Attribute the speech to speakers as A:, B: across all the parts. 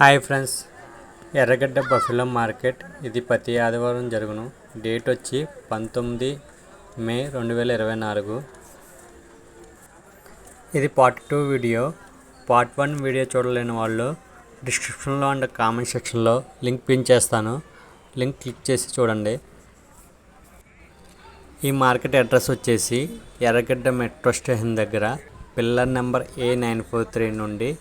A: Hi friends. Erragadda buffalo market. ఇది ప్రతి ఆదివారం జరుగును. డేట్ వచ్చి పంతొమ్మిది మే రెండు వేల ఇరవై నాలుగు. ఇది part two video. Part one video చూడలేని వాళ్ళు డిస్క్రిప్షన్లో అండ్ కామెంట్ సెక్షన్లో లింక్ పిన్ చేస్తాను. లింక్ క్లిక్ చేసి చూడండి. ఈ మార్కెట్ అడ్రస్ వచ్చేసి ఎర్రగడ్డ మెట్రో స్టేషన్ దగ్గర pillar number A nine four three నుండి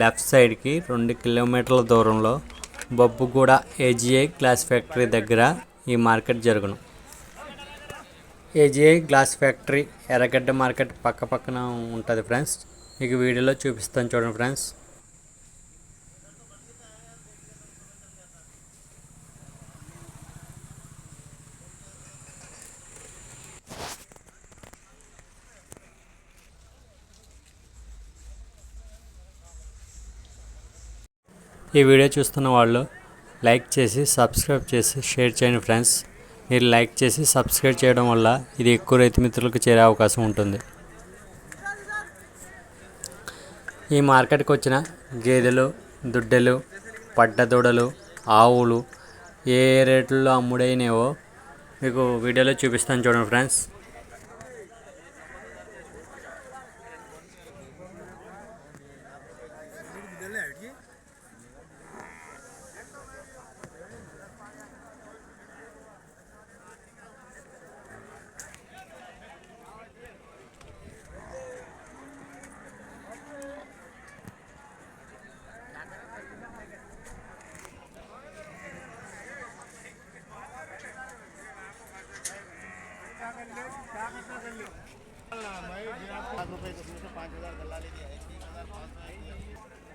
A: లెఫ్ట్ సైడ్కి రెండు కిలోమీటర్ల దూరంలో బొబ్బుగూడ ఏజీఐ గ్లాస్ ఫ్యాక్టరీ దగ్గర ఈ మార్కెట్ జరుగును. AGI glass factory Erragadda market పక్క పక్కన ఉంటుంది ఫ్రెండ్స్. మీకు వీడియోలో చూపిస్తాను చూడండి ఫ్రెండ్స్. ఈ వీడియో చూస్తున్న వాళ్ళు లైక్ చేసి సబ్స్క్రైబ్ చేసి షేర్ చేయండి ఫ్రెండ్స్. మీరు లైక్ చేసి సబ్స్క్రైబ్ చేయడం వల్ల ఇది ఎక్కువ రైతు మిత్రులకు చేరే అవకాశం ఉంటుంది. ఈ మార్కెట్కి వచ్చిన గేదెలు దుడ్డెలు పడ్డదూడలు ఆవులు ఏ ఏ రేట్లలో అమ్ముడైనవో మీకు వీడియోలో చూపిస్తాను చూడండి ఫ్రెండ్స్. నా సస్సేపట ఎంత పడ్డది మరి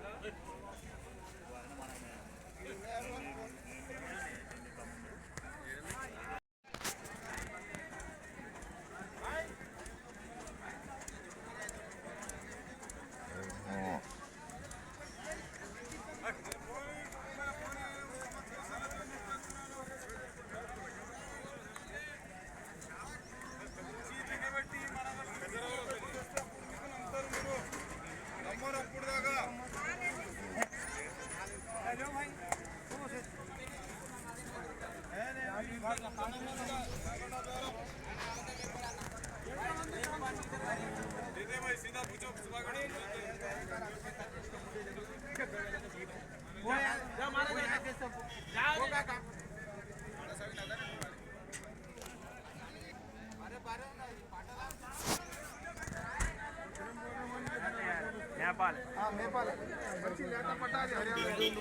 B: నలభై ఐదు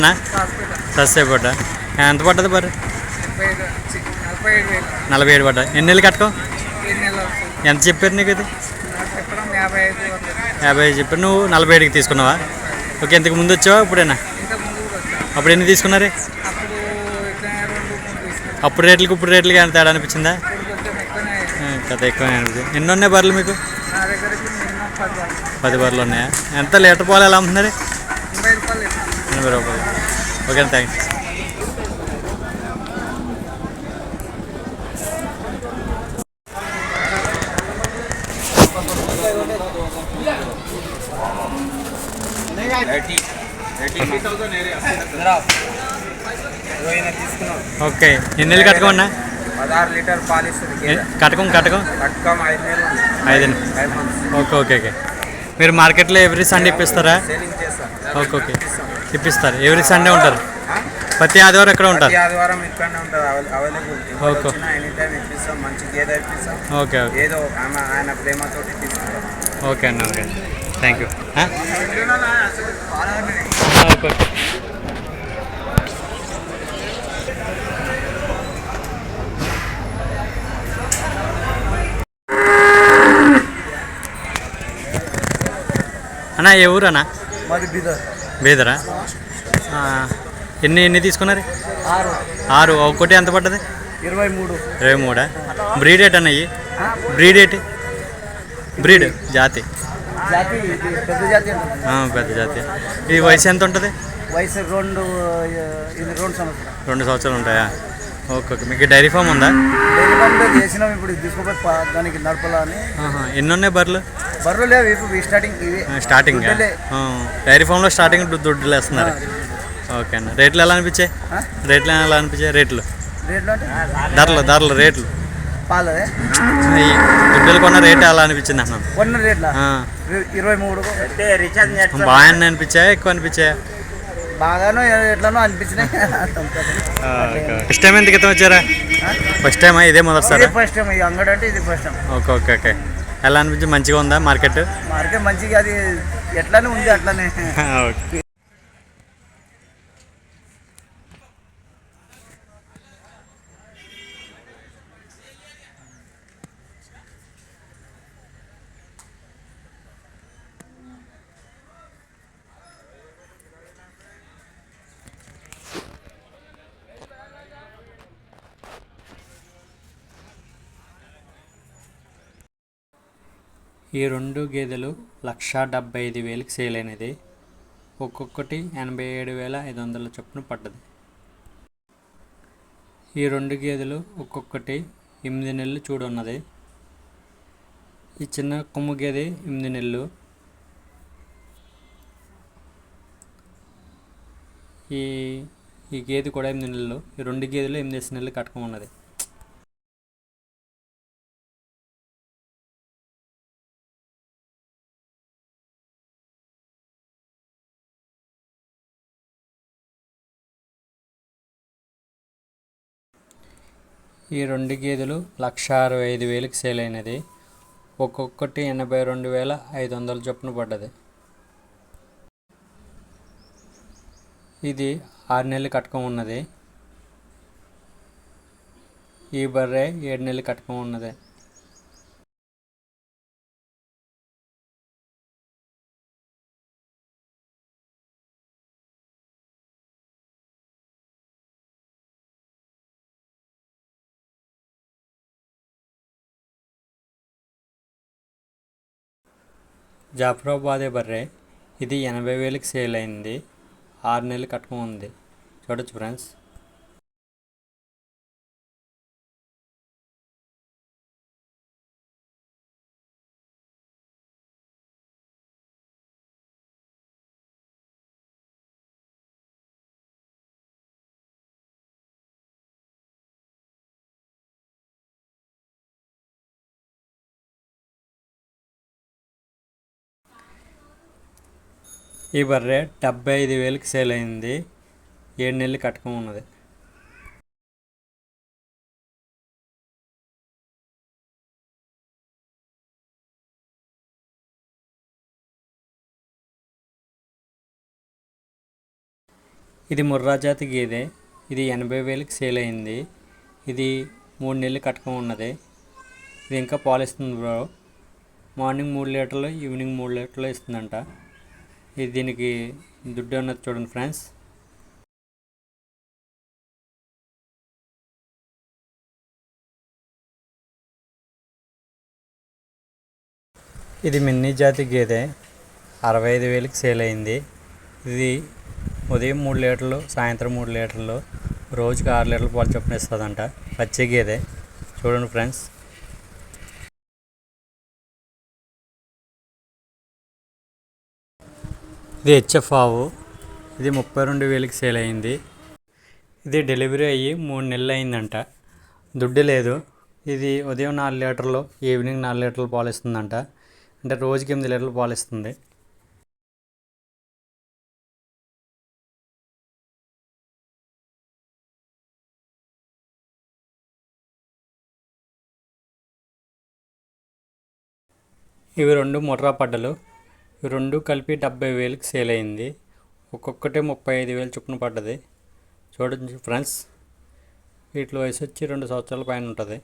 B: చి- ఎంత పడ్డది మరి?
A: నలభై ఏడు పడ్డా? ఎన్ని నెలలు కట్టుకో? ఎంత చెప్పారు నీకు ఇది?
B: యాభై ఐదు
A: చెప్పారు. నువ్వు నలభై ఏడుకి తీసుకున్నావా? ఓకే ఇంతకు ముందు వచ్చావా ఇప్పుడేనా? అప్పుడు ఎన్ని తీసుకున్నారు?
B: అప్పుడు
A: రేట్లకి ఇప్పుడు రేట్లకి ఎంత తేడా అనిపించిందా?
B: ఇప్పుడు ఎక్కువనే
A: కథ ఎక్కువ అనిపించింది ఎన్ని ఉన్నాయి బర్రెలు మీకు?
B: పది
A: బర్రెలు ఉన్నాయా? ఎంత లీటర్ పాలు ఎలా అమ్ముతున్నారు?
B: రూపాయలు
A: ఓకే థ్యాంక్స్ ఓకే ఎన్ని నెలలు కట్టుకోమన్నా?
B: పదహారు లీటర్ పాలు ఇస్తుంది
A: కటకం కటకం
B: కట్టుకోం. ఐదు నెలలు
A: ఐదు ఓకే ఓకే ఓకే. మీరు మార్కెట్లో every Sunday ఇప్పిస్తారా? Okay okay. ఇప్పిస్తారు. Every Sunday ఉంటారు. ప్రతి ఆదివారం ఎక్కడ ఉంటారు?
B: ఆదివారం ఇక్కడనే ఉంటుంది అవైలబుల్.
A: ఓకే.
B: ఎనీ టైం ఇప్పిస్తాం. మంచి గేదె ఇప్పిస్తాం.
A: ఓకే ఓకే
B: ఏదో ఆమె ఆయన తీసుకుంటాం
A: ఓకే అన్న ఓకే థ్యాంక్ యూ అన్న ఏ ఊరు అన్న?
B: మరి బిదర్.
A: బేదరా? ఎన్ని ఎన్ని తీసుకున్నారు?
B: ఆరు.
A: ఆరు. ఒక్కటి ఎంత పడ్డది?
B: ఇరవై మూడు.
A: ఇరవై మూడా? బ్రీడ్ ఎట్ అన్న ఇవి బ్రీడ్ ఏంటి బ్రీడ్ జాతి.
B: జాతి ఇది పెద్ద జాతి
A: ఈ వయసు ఎంత ఉంటుంది?
B: వయసు రెండు ఇది రెండు సంవత్సరాలు.
A: రెండు సంవత్సరాలు ఉంటాయా? Okay okay. మీకు డైరీ ఫామ్ ఉందా?
B: డైరీ ఫామ్లో చేసినాం ఇప్పుడు. ఇది తీసుకోపోయి పా- దానికి నడపలా అని.
A: ఆహా. ఎన్ని ఉన్నాయి బర్రెలు?
B: బర్రెలు స్టార్టింగ్ ఇవి.
A: స్టార్టింగ్. డైరీ ఫామ్లో స్టార్టింగ్ దు- దుడ్డులు వేస్తున్నారు ఓకే అన్న. రేట్లు ఎలా అనిపించాయి? రేట్లు ఎలా అనిపించాయి? రేట్లు.
B: రేట్లు అంటే?
A: ధరలు ధరలు రేట్లు.
B: పాలదే?
A: దుడ్డులు కొన్న రేట్ ఎలా అనిపించింది అన్న?
B: కొన్న రేట్ల? ఇరవై మూడు.
A: బాగా అనిపించాయా? ఎక్కువ అనిపించాయా?
B: బాగానో ఎట్లనో అనిపించినాయి.
A: ఫస్ట్ టైం ఎంత క్రితం వచ్చారా? ఫస్ట్ టైమా ఇదే మొదటిసారా?
B: ఇది ఫస్ట్ టైం ఈ అంగడి అంటే ఇది first time
A: okay okay okay. ఎలా అనిపించింది? మంచిగా ఉందా మార్కెట్
B: మార్కెట్ మంచిగా అది ఎట్లానే ఉంది అట్లానే.
A: ఓకే. ఈ రెండు గేదెలు లక్షా డెబ్బై ఐదు వేలకు సేల్ అయినది. ఒక్కొక్కటి ఎనభై ఏడు వేల ఐదు వందల చొప్పున పడ్డది. ఈ రెండు గేదెలు ఒక్కొక్కటి ఎనిమిది నెలలు చూడున్నది. ఈ చిన్న కొమ్ము గేదె ఎనిమిది నెలలు. ఈ ఈ గేదె కూడా ఎనిమిది నెలలు. ఈ రెండు గేదెలు ఎనిమిది నెలలు కట్టకం ఉన్నది ఈ రెండు గేదెలు లక్ష అరవై ఐదు వేలకు సేల్ అయినది ఒక్కొక్కటి ఎనభై రెండు వేల ఐదు వందల చొప్పున పడ్డది. ఇది ఆరు నెలలు కట్కం ఉన్నది. ఈ బర్రె ఏడు నెలలు కట్కం ఉన్నది. జాఫరాబాదే బర్రె. ఇది ఎనభై వేలకు సేల్ అయింది. ఆరు నెలలు కట్టకం ఉంది. చూడొచ్చు ఫ్రెండ్స్. ఈ బర్రె డెబ్బై ఐదు వేలకు సేల్ అయింది. ఏడు నెలలు కట్టకం ఉన్నది. ఇది ముర్రా జాతి గేదె. ఇది ఎనభై వేలకు సేల్ అయింది. ఇది మూడు నెలలు కట్టకం ఉన్నది. ఇది ఇంకా పాలు ఇస్తుంది బ్రో. మార్నింగ్ మూడు లీటర్లు ఈవినింగ్ మూడు లీటర్లు ఇస్తుందంట. ఇది దీనికి దుడ్డు ఉన్నది చూడండి ఫ్రెండ్స్. ఇది మిన్నీ జాతి గేదె. అరవై ఐదు వేలకు సేల్ అయింది. ఇది ఉదయం మూడు లీటర్లు సాయంత్రం మూడు లీటర్లు రోజుకి ఆరు లీటర్లు పాలు చొప్పున ఇస్తుందంట. పచ్చి గేదె. చూడండి ఫ్రెండ్స్. ఇది హెచ్ఎఫ్ ఆవు ఇది ముప్పై రెండు వేలకి సేల్ అయింది. ఇది డెలివరీ అయ్యి మూడు నెలలు అయిందంట. దుడ్డు లేదు. ఇది ఉదయం నాలుగు లీటర్లు ఈవినింగ్ నాలుగు లీటర్లు పాలు ఇస్తుందంట అంటే రోజుకి ఎనిమిది లీటర్లు పాలు ఇస్తుంది ఇవి రెండు ముర్రా పడ్డలు. రెండు కలిపి డెబ్బై వేలకు సేల్ అయింది. ఒక్కొక్కటి ముప్పై ఐదు వేలు చొప్పున పడ్డది. చూడండి ఫ్రెండ్స్ వీటి వయసు వచ్చి రెండు సంవత్సరాల పైన ఉంటుంది.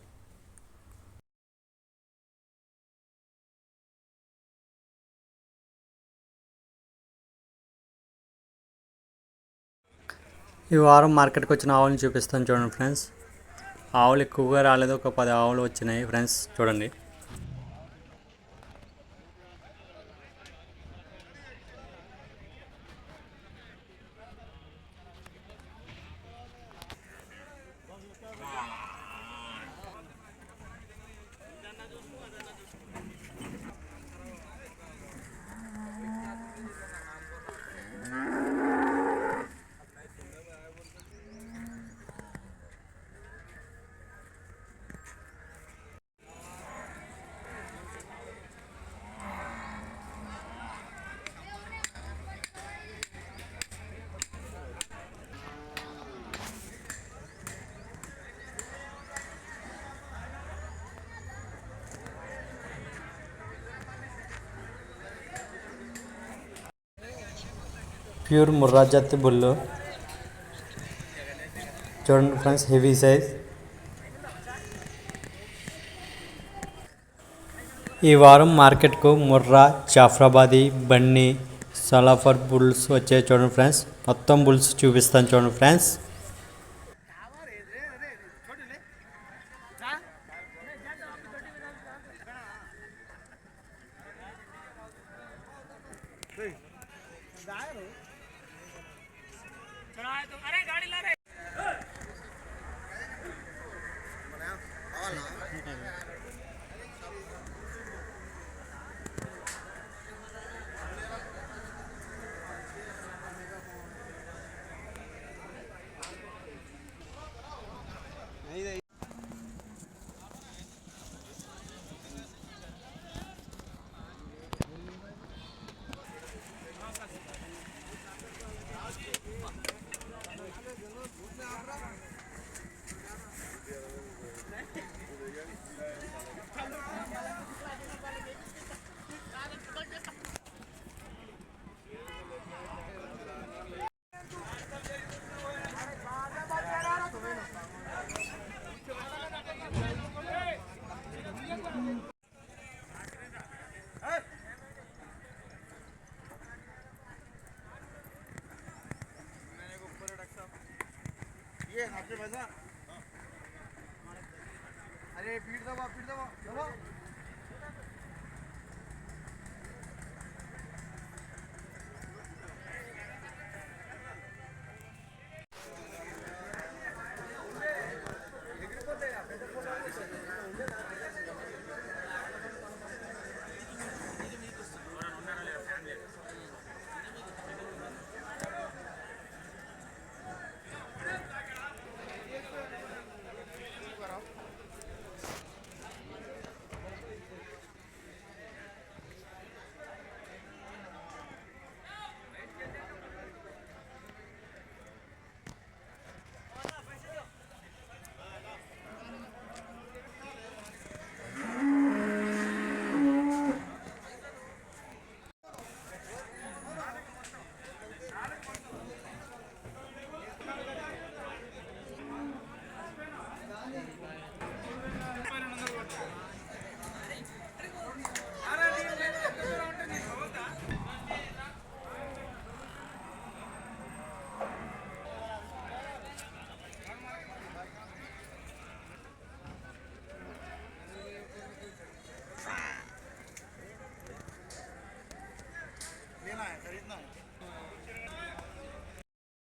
A: ఈ వారం మార్కెట్కి వచ్చిన ఆవులను చూపిస్తాను చూడండి ఫ్రెండ్స్. ఆవులు ఎక్కువగా రాలేదు ఒక పది ఆవులు వచ్చినాయి ఫ్రెండ్స్ చూడండి. ప్యూర్ ముర్రా జాతి బుల్లు చూడండి ఫ్రెండ్స్ హెవీ సైజ్ ఈ వారం మార్కెట్కు ముర్రా జాఫ్రాబాదీ బన్నీ సలాఫర్ బుల్స్ వచ్చాయి చూడండి ఫ్రెండ్స్. మొత్తం బుల్స్ చూపిస్తాను చూడండి ఫ్రెండ్స్.
B: अरे पीठ दबा पीठ दबा. दबा.